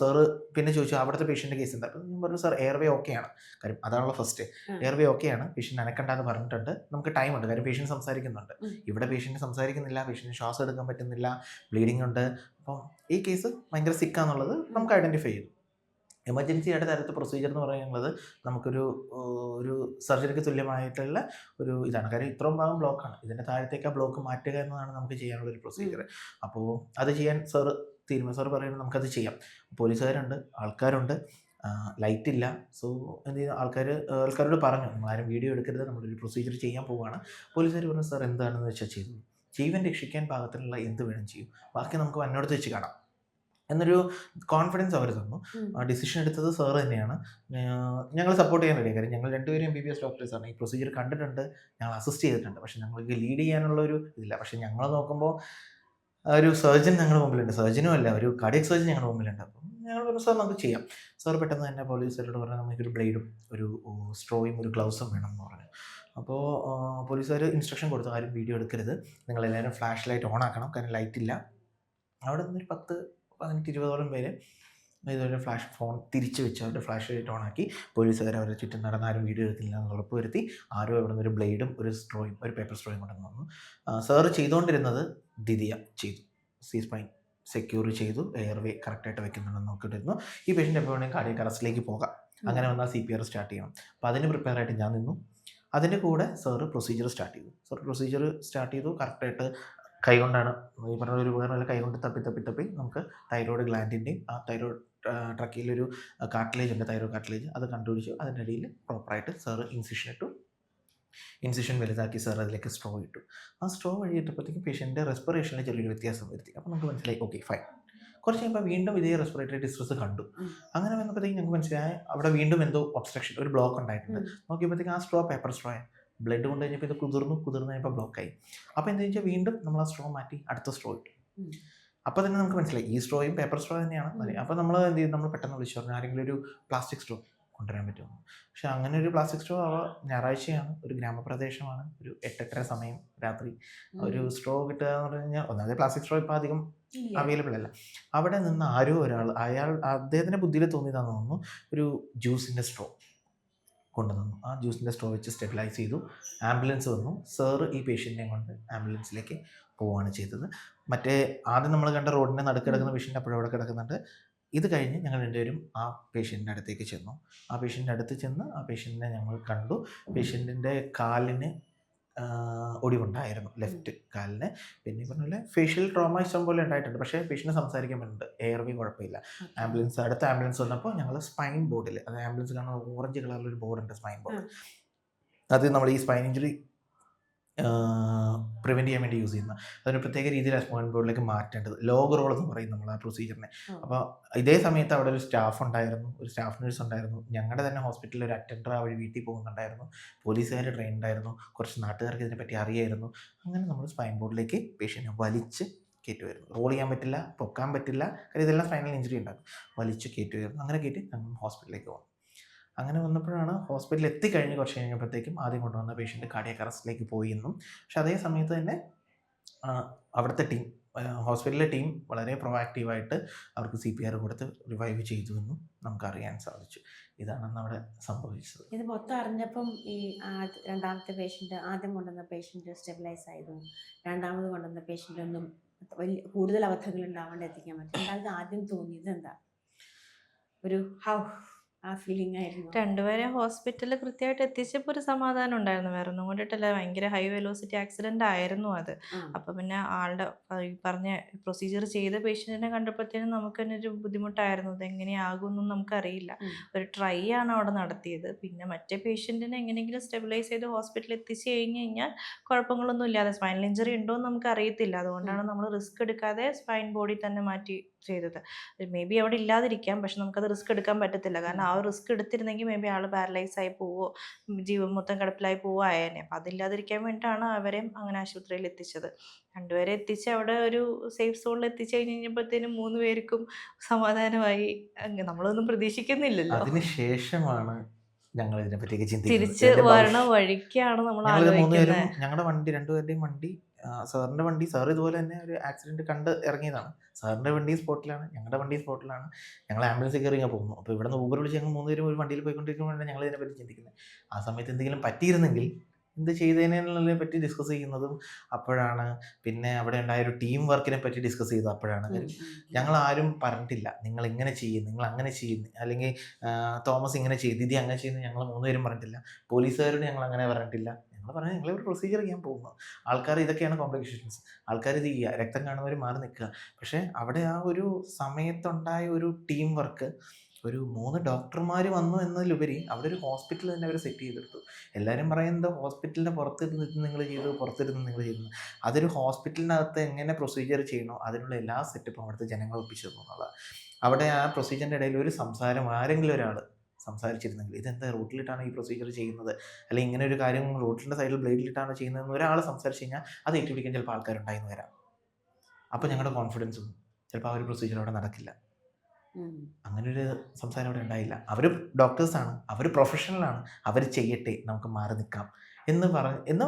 സാറ് പിന്നെ ചോദിച്ചു അവിടുത്തെ പേഷ്യന്റെ കേസ് എന്താ? അപ്പോൾ ഞാൻ പറഞ്ഞു സാർ എയർവേ ഓക്കെയാണ് കാര്യം അതാണല്ലോ ഫസ്റ്റ്. എയർവേ ഓക്കെയാണ് പേഷ്യന്റ് അനക്കണ്ടെന്ന് പറഞ്ഞിട്ടുണ്ട്. നമുക്ക് ടൈം ഉണ്ട്. കാര്യം പേഷ്യന്റ് സംസാരിക്കുന്നുണ്ട്. ഇവിടെ പേഷ്യന്റ് സംസാരിക്കുന്നില്ല. പേഷ്യന്റ് ശ്വാസം എടുക്കാൻ പറ്റുന്നില്ല. ബ്ലീഡിംഗ് ഉണ്ട്. അപ്പം ഈ കേസ് ഭയങ്കര സിക്കാന്നുള്ളത് നമുക്ക് ഐഡന്റിഫൈ ചെയ്തു. എമർജൻസിയുടെ തരത്തിൽ പ്രൊസീജിയർ എന്ന് പറയുന്നത് നമുക്കൊരു ഒരു സർജറിക്ക് തുല്യമായിട്ടുള്ള ഒരു ഇതാണ്. കാര്യം ഇത്രയും ഭാഗം ബ്ലോക്കാണ് ഇതിന്റെ താഴത്തേക്ക് ആ ബ്ലോക്ക് മാറ്റുക എന്നതാണ് നമുക്ക് ചെയ്യാനുള്ള ഒരു പ്രൊസീജിയർ അപ്പോൾ അത് ചെയ്യാൻ സാർ തീരുമാനം സാർ പറയുന്നത് നമുക്കത് ചെയ്യാം. പോലീസുകാരുണ്ട് ആൾക്കാരുണ്ട്. ലൈറ്റ് ഇല്ല. സോ എന്ത് ചെയ്യുന്നു ആൾക്കാർ ആൾക്കാരോട് പറഞ്ഞു. നമ്മളാരും വീഡിയോ എടുക്കരുത്. നമ്മളൊരു പ്രൊസീജിയർ ചെയ്യാൻ പോവുകയാണ് പോലീസുകാർ പറഞ്ഞു സാർ എന്താണെന്ന് വെച്ചാൽ ചെയ്തു ജീവൻ രക്ഷിക്കാൻ പാകത്തിലുള്ള എന്ത് വേണം ചെയ്യും. ബാക്കി നമുക്ക് വന്നോടത്ത് വെച്ച് കാണാം. എന്നൊരു കോൺഫിഡൻസ് അവർ തന്നു. ഡിസിഷൻ എടുത്തത് സാർ തന്നെയാണ്. ഞങ്ങൾ സപ്പോർട്ട് ചെയ്യാൻ റെഡി കാര്യം ഞങ്ങൾ രണ്ടുപേരും എം ബി ബി എസ് ഡോക്ടേഴ്സാണ് ഈ പ്രൊസീജിയർ കണ്ടിട്ടുണ്ട്. ഞങ്ങൾ അസിസ്റ്റ് ചെയ്തിട്ടുണ്ട്. പക്ഷെ ഞങ്ങൾക്ക് ലീഡ് ചെയ്യാനുള്ള ഒരു ഇതില്ല. പക്ഷെ ഞങ്ങൾ നോക്കുമ്പോൾ ഒരു സർജൻ ഞങ്ങളുടെ മുമ്പിലുണ്ട്. സർജനും അല്ല ഒരു കാർഡിയക് സർജൻ ഞങ്ങളുടെ മുമ്പിലുണ്ട്. അപ്പം ഞങ്ങൾ പറഞ്ഞു സാർ നമുക്ക് ചെയ്യാം. സാർ പെട്ടെന്ന് തന്നെ പോലീസുകാരോട് പറഞ്ഞാൽ നമുക്കൊരു ബ്ലേഡും ഒരു സ്ട്രോയും ഒരു ഗ്ലൗസും വേണം എന്ന് പറഞ്ഞു. അപ്പോൾ പോലീസുകാർ ഇൻസ്ട്രക്ഷൻ കൊടുത്തു. ആരും വീഡിയോ എടുക്കരുത്. നിങ്ങളെല്ലാവരും ഫ്ലാഷ് ലൈറ്റ് ഓൺ ആക്കണം. കാരണം ലൈറ്റ് ഇല്ല. അവിടെ നിന്നൊരു പത്ത് പതിനെട്ട് ഇരുപതോളം പേര് ഇതുപോലെ ഫ്ലാഷ് ഫോൺ തിരിച്ച് വെച്ച് അവരുടെ ഫ്ലാഷ് ലൈറ്റ് ഓണാക്കി ആക്കി പോലീസുകാർ അവരുടെ ചുറ്റും നടന്ന ആരും വീഡിയോ എടുക്കില്ല എന്ന് ഉറപ്പുവരുത്തി ആരോ ഇവിടെ നിന്ന് ഒരു ബ്ലേഡും ഒരു സ്ട്രോയും ഒരു പേപ്പർ സ്ട്രോയും കൊണ്ടുവന്ന് വന്നു. സാറ് ചെയ്തുകൊണ്ടിരുന്നത് ദിദിയ ചെയ്തു. സി സ്പൈൻ സെക്യൂർ ചെയ്തു. എയർവേ കറക്റ്റായിട്ട് വെക്കുന്നുണ്ടെന്ന് നോക്കിയിട്ടിരുന്നു. ഈ പേഷ്യന്റ് എപ്പോൾ വേണമെങ്കിൽ കാർഡിയക് അറസ്റ്റിലേക്ക് പോകാം. അങ്ങനെ വന്നാൽ സി പി ആർ സ്റ്റാർട്ട് ചെയ്യണം. അപ്പോൾ അതിന് പ്രിപ്പയർ ആയിട്ട് ഞാൻ നിന്നു. അതിന്റെ കൂടെ സാറ് പ്രൊസീജിയർ സ്റ്റാർട്ട് ചെയ്തു. സാർ പ്രൊസീജിയർ സ്റ്റാർട്ട് ചെയ്തു. കറക്റ്റായിട്ട് കൈകൊണ്ടാണ് ഈ പറഞ്ഞ ഒരു ഉപകരണമല്ല കൈകൊണ്ട് തപ്പി തപ്പി തപ്പി നമുക്ക് തൈറോയ്ഡ് ഗ്ലാൻഡിന്റെയും ആ തൈറോയ്ഡ് ട്രക്കിയിലൊരു കാർട്ടിലേജ് ഉണ്ട് തൈറോയ്ഡ് കാർട്ടിലേജ് അത് കണ്ടുപിടിച്ചു അതിന്റെ ഇടയിൽ പ്രോപ്പറായിട്ട് സാറ് ഇൻസിഷൻ ഇട്ടു. ഇൻസിഷൻ വലുതാക്കി സാർ അതിലേക്ക് സ്ട്രോ ഇട്ടു. ആ സ്ട്രോ വഴി ഇട്ടപ്പോഴത്തേക്കും പേഷ്യന്റെ റെസ്പിറേഷനിൽ ചെറിയൊരു വ്യത്യാസം വരുത്തി. അപ്പോൾ നമുക്ക് മനസ്സിലായി ഓക്കെ ഫൈൻ കുറച്ച് കഴിയുമ്പോൾ വീണ്ടും ഇതേ റെസ്പിറേറ്ററി ഡിസ്ട്രസ് കണ്ടു. അങ്ങനെ വന്നപ്പോഴത്തേക്കും ഞങ്ങൾക്ക് മനസ്സിലായി അവിടെ വീണ്ടും എന്തോ ഒബ്സ്ട്രക്ഷൻ ഒരു ബ്ലോക്ക് ഉണ്ടായിട്ടുണ്ട്. നോക്കിയപ്പോഴത്തേക്കും ആ സ്ട്രോ പേപ്പർ സ്ട്രോ ബ്ലഡ് കൊണ്ട് കഴിഞ്ഞപ്പോൾ ഇത് കുതിർന്നു കുതിർന്നു കഴിഞ്ഞപ്പോൾ ബ്ലോക്കായി അപ്പോൾ എന്താ വെച്ചാൽ വീണ്ടും നമ്മൾ ആ സ്ട്രോ മാറ്റി അടുത്ത സ്ട്രോ ഇട്ടു. അപ്പോൾ തന്നെ നമുക്ക് മനസ്സിലായി. ഈ സ്ട്രോയും പേപ്പർ സ്ട്രോ തന്നെയാണ്. അപ്പോൾ നമ്മൾ എന്ത് ചെയ്യും? നമ്മൾ പെട്ടെന്ന് വിളിച്ചു പറഞ്ഞു ആരെങ്കിലും ഒരു പ്ലാസ്റ്റിക് സ്ട്രോ കൊണ്ടുവരാൻ പറ്റുമോ? പക്ഷെ അങ്ങനെ ഒരു പ്ലാസ്റ്റിക് സ്ട്രോ അവ ഞായറാഴ്ചയാണ്. ഒരു ഗ്രാമപ്രദേശമാണ്. ഒരു എട്ടെട്ടര സമയം രാത്രി. ഒരു സ്ട്രോ കിട്ടുക എന്ന് പറഞ്ഞു കഴിഞ്ഞാൽ ഒന്നാമത് പ്ലാസ്റ്റിക് സ്ട്രോ ഇപ്പോൾ അധികം അവൈലബിൾ അല്ല. അവിടെ നിന്ന് ആരോ ഒരാൾ അയാൾ അദ്ദേഹത്തിന്റെ ബുദ്ധിയിൽ തോന്നിയതാണെന്ന് തോന്നുന്നു ഒരു ജ്യൂസിന്റെ സ്ട്രോ കൊണ്ടുവന്നു. ആ ജ്യൂസിന്റെ സ്ട്രോ വെച്ച് സ്റ്റെബിലൈസ് ചെയ്തു. ആംബുലൻസ് വന്നു. സാറ് ഈ പേഷ്യന്റിനെ കൊണ്ട് ആംബുലൻസിലേക്ക് പോവുകയാണ് ചെയ്തത്. മറ്റേ ആദ്യം നമ്മൾ കണ്ട റോഡിന്റെ നടുക്ക് കിടക്കുന്ന പേഷ്യന്റ് അപ്പോഴും അവിടെ കിടക്കുന്നുണ്ട്. ഇത് കഴിഞ്ഞ് ഞങ്ങൾ രണ്ടുപേരും ആ പേഷ്യന്റിന്റെ അടുത്തേക്ക് ചെന്നു. ആ പേഷ്യന്റെ അടുത്ത് ചെന്ന് ആ പേഷ്യന്റിനെ ഞങ്ങൾ കണ്ടു. പേഷ്യന്റിന്റെ കാലിന് ഒടിവുണ്ടായിരുന്നു ലെഫ്റ്റ് കാലിന്. പിന്നെ ഈ പറഞ്ഞ പോലെ ഫേഷ്യൽ ട്രോമ ഇഷ്ടം പോലെ ഉണ്ടായിട്ടുണ്ട്. പക്ഷേ പേഷ്യന്റ് സംസാരിക്കാൻ പറ്റുന്നുണ്ട് എയർവേ കുഴപ്പമില്ല. ആംബുലൻസ് അടുത്ത ആംബുലൻസ് വന്നപ്പോൾ ഞങ്ങൾ സ്പൈൻ ബോർഡിൽ അത് ആംബുലൻസ് കാണുന്ന ഓറഞ്ച് കളറിലൊരു ബോർഡുണ്ട് സ്പൈൻ ബോർഡ് അത് നമ്മൾ ഈ സ്പൈൻ ഇഞ്ചുറി പ്രിവെന്റ് ചെയ്യാൻ വേണ്ടി യൂസ് ചെയ്യുന്ന. അതൊരു പ്രത്യേക രീതിയിൽ സ്പോയിൻ ബോർഡിലേക്ക് മാറ്റേണ്ടത്. ലോഗ് റോൾ എന്ന് പറയും നമ്മൾ ആ. പ്രൊസീജിയറിനെ അപ്പോൾ ഇതേ സമയത്ത് അവിടെ ഒരു സ്റ്റാഫ് ഉണ്ടായിരുന്നു. ഒരു സ്റ്റാഫ് നേഴ്സ് ഉണ്ടായിരുന്നു. ഞങ്ങളുടെ തന്നെ ഹോസ്പിറ്റലിൽ ഒരു അറ്റൻഡർ ആ വഴി വീട്ടിൽ പോകുന്നുണ്ടായിരുന്നു. പോലീസുകാർ ട്രെയിൻ ഉണ്ടായിരുന്നു കുറച്ച് നാട്ടുകാർക്ക് ഇതിനെപ്പറ്റി അറിയായിരുന്നു. അങ്ങനെ നമ്മൾ സ്പൈൻ ബോർഡിലേക്ക് പേഷ്യന്റിനെ വലിച്ച് കയറ്റുമായിരുന്നു റോൾ ചെയ്യാൻ പറ്റില്ല പൊക്കാൻ പറ്റില്ല. കാര്യം ഇതെല്ലാം സ്പൈനൽ ഇഞ്ചുറി ഉണ്ടാകും വലിച്ച് കയറ്റുമായിരുന്നു അങ്ങനെ കയറ്റി ഞങ്ങൾ ഹോസ്പിറ്റലിലേക്ക് പോകും അങ്ങനെ വന്നപ്പോഴാണ് ഹോസ്പിറ്റലിൽ എത്തിക്കഴിഞ്ഞ് കുറച്ച് കഴിഞ്ഞപ്പോഴത്തേക്കും ആദ്യം കൊണ്ടുവന്ന പേഷ്യന്റ് കാർഡിയക് അറസ്റ്റിലേക്ക് പോയി എന്നും പക്ഷെ അതേ സമയത്ത് തന്നെ അവിടുത്തെ ടീം ഹോസ്പിറ്റലിലെ ടീം വളരെ പ്രൊവാക്റ്റീവായിട്ട് അവർക്ക് സി പി ആർ കൊടുത്ത് റിവൈവ് ചെയ്തു എന്നും നമുക്ക് അറിയാൻ സാധിച്ചു. ഇതാണ് അവിടെ സംഭവിച്ചത്. ഇത് മൊത്തം അറിഞ്ഞപ്പം ഈ രണ്ടാമത്തെ പേഷ്യന്റ് ആദ്യം കൊണ്ടുവന്ന പേഷ്യന്റ് സ്റ്റെബിലൈസ് ആയതും രണ്ടാമത് കൊണ്ടുവന്ന പേഷ്യന്റ് ഒന്നും വലിയ കൂടുതൽ അബദ്ധങ്ങൾ ഉണ്ടാവാണ്ട് എത്തിക്കാൻ പറ്റും രണ്ടാമത് ആദ്യം തോന്നിയത് എന്താ? ഒരു ഹൗ ആ ഫീലിംഗ് ആയിരുന്നു. രണ്ടുപേരെ ഹോസ്പിറ്റലിൽ കൃത്യമായിട്ട് എത്തിച്ചപ്പോൾ ഒരു സമാധാനം ഉണ്ടായിരുന്നു. വേറെ ഒന്നും കൊണ്ടിട്ടല്ല. ഭയങ്കര ഹൈ വെലോസിറ്റി ആക്സിഡന്റ് ആയിരുന്നു അത്. അപ്പൊ അപ്പോൾ പിന്നെ ആളുടെ പറഞ്ഞ പ്രൊസീജിയർ ചെയ്ത പേഷ്യന്റിനെ കണ്ടപ്പോഴത്തേനും നമുക്ക് തന്നെ ഒരു ബുദ്ധിമുട്ടായിരുന്നു. ഇത് എങ്ങനെയാകുമെന്നും നമുക്കറിയില്ല ഒരു ട്രൈ ആണ് അവിടെ നടത്തിയത്. പിന്നെ മറ്റേ പേഷ്യന്റിനെ എങ്ങനെയെങ്കിലും സ്റ്റെബിലൈസ് ചെയ്ത് ഹോസ്പിറ്റലിൽ എത്തിച്ചു കഴിഞ്ഞു കഴിഞ്ഞാൽ കുഴപ്പങ്ങളൊന്നും ഇല്ലാതെ സ്പൈനൽ ഇഞ്ചറി ഉണ്ടോ എന്ന് നമുക്ക് അറിയത്തില്ല അതുകൊണ്ടാണ് നമ്മൾ റിസ്ക് എടുക്കാതെ സ്പൈൻ ബോഡി തന്നെ മാറ്റി ചെയ്തത്. മേ ബി അവിടെ ഇല്ലാതിരിക്കാം പക്ഷെ നമുക്കത് റിസ്ക് എടുക്കാൻ പറ്റത്തില്ല. കാരണം ആ റിസ്ക് എടുത്തിരുന്നെങ്കിൽ മേ ബി ആൾ പാരലൈസ് ആയി പോവോ ജീവൻ മൊത്തം കിടപ്പിലായി പോവോ ആയേനെ. അപ്പം അതില്ലാതിരിക്കാൻ വേണ്ടിയിട്ടാണ് അവരെയും അങ്ങനെ ആശുപത്രിയിൽ എത്തിച്ചത്. രണ്ടുപേരെ എത്തിച്ച് അവിടെ ഒരു സേഫ് സോണിൽ എത്തിച്ചു കഴിഞ്ഞ് കഴിഞ്ഞപ്പോഴത്തേനും മൂന്ന് പേർക്കും സമാധാനമായി. നമ്മളൊന്നും പ്രതീക്ഷിക്കുന്നില്ലല്ലോ. അതിനുശേഷമാണ് ഞങ്ങൾ ഇതിനെപ്പറ്റിയൊക്കെ ചിന്തിക്കുന്നത്. തിരിച്ച് വരണ വഴിക്കാണ് നമ്മൾ ആലോചിക്കുന്നത് ഞങ്ങളുടെ വണ്ടി രണ്ടുപേരുടെയും വണ്ടി സാറിന്റെ വണ്ടി സാർ ഇതുപോലെ തന്നെ ഒരു ആക്സിഡന്റ് കണ്ട് ഇറങ്ങിയതാണ്. സാറിന്റെ വണ്ടി സ്പോട്ടിലാണ് ഞങ്ങളുടെ വണ്ടി സ്പോട്ടിലാണ്. ഞങ്ങൾ ആംബുലൻസിൽ കയറി ഇങ്ങനെ പോകുന്നു അപ്പോൾ ഇവിടെ നിന്ന് ഊബർ വിളിച്ച് ഞങ്ങൾ മൂന്നുപേരും ഒരു വണ്ടിയിൽ പോയിക്കൊണ്ടിരിക്കുമ്പോഴാണ് ഞങ്ങൾ ഇതിനെപ്പറ്റി ചിന്തിക്കുന്നത്. ആ സമയത്ത് എന്തെങ്കിലും പറ്റിയിരുന്നെങ്കിൽ എന്ത് ചെയ്തതിനെ പറ്റി ഡിസ്കസ് ചെയ്യുന്നതും അപ്പോഴാണ്. പിന്നെ അവിടെ ഉണ്ടായ ഒരു ടീം വർക്കിനെ പറ്റി ഡിസ്കസ് ചെയ്തത് അപ്പോഴാണ്. ഞങ്ങൾ ആരും പറഞ്ഞിട്ടില്ല. നിങ്ങൾ ഇങ്ങനെ ചെയ്യും നിങ്ങൾ അങ്ങനെ ചെയ്യുന്നു അല്ലെങ്കിൽ തോമസ് ഇങ്ങനെ ചെയ്തു ഇതി അങ്ങനെ ചെയ്യുന്നു ഞങ്ങൾ മൂന്നുപേരും പറഞ്ഞിട്ടില്ല. പോലീസുകാരോട് ഞങ്ങൾ അങ്ങനെ പറഞ്ഞിട്ടില്ല. ഞങ്ങൾ പറഞ്ഞാൽ ഞങ്ങൾ ഒരു പ്രൊസീജിയർ ചെയ്യാൻ പോകുന്നു ആൾക്കാർ ഇതൊക്കെയാണ് കോംപ്ലിക്കേഷൻസ് ആൾക്കാർ ഇത് ചെയ്യുക രക്തം കാണുന്നവർ മാറി നിൽക്കുക. പക്ഷേ അവിടെ ആ ഒരു സമയത്തുണ്ടായ ഒരു ടീം വർക്ക് ഒരു മൂന്ന് ഡോക്ടർമാർ വന്നു എന്നതിലുപരി അവിടെ ഒരു ഹോസ്പിറ്റൽ തന്നെ അവർ സെറ്റ് ചെയ്തെടുത്തു. എല്ലാവരും പറയുന്നത് ഹോസ്പിറ്റലിന്റെ പുറത്തിരുന്ന് നിങ്ങൾ ചെയ്തു പുറത്തിരുന്ന് നിങ്ങൾ ചെയ്തു? അതൊരു ഹോസ്പിറ്റലിനകത്ത് എങ്ങനെ പ്രൊസീജിയർ ചെയ്യണോ അതിനുള്ള എല്ലാ സെറ്റപ്പും അവിടുത്തെ ജനങ്ങൾ ഒപ്പിച്ചു തന്നു അവിടെ ആ പ്രൊസീജിയറിന്റെ ഇടയിൽ ഒരു സംസാരം ആരെങ്കിലും ഒരാൾ സംസാരിച്ചിരുന്നെങ്കിൽ. ഇതെന്താ റൂട്ടിലിട്ടാണ് ഈ പ്രൊസീജിയർ ചെയ്യുന്നത്? അല്ലെങ്കിൽ ഇങ്ങനെ ഒരു കാര്യം റൂട്ടിന്റെ സൈഡിൽ ബ്ലേഡിലിട്ടാണ് ചെയ്യുന്നതെന്ന് ഒരാൾ സംസാരിച്ച് കഴിഞ്ഞാൽ അത് ഏറ്റുപിടിക്കാൻ ചിലപ്പോൾ ആൾക്കാരുണ്ടായിരുന്നു വരാം. അപ്പോൾ ഞങ്ങളുടെ കോൺഫിഡൻസും ചിലപ്പോൾ ആ ഒരു പ്രൊസീജിയർ അവിടെ നടക്കില്ല. അങ്ങനൊരു അങ്ങനെ ഒരു സംസാരം അവിടെ ഉണ്ടായില്ല. അവർ ഡോക്ടേഴ്സാണ് അവർ പ്രൊഫഷണലാണ് അവർ ചെയ്യട്ടെ നമുക്ക് മാറി നിൽക്കാം എന്ന് പറഞ്ഞ് എന്ന്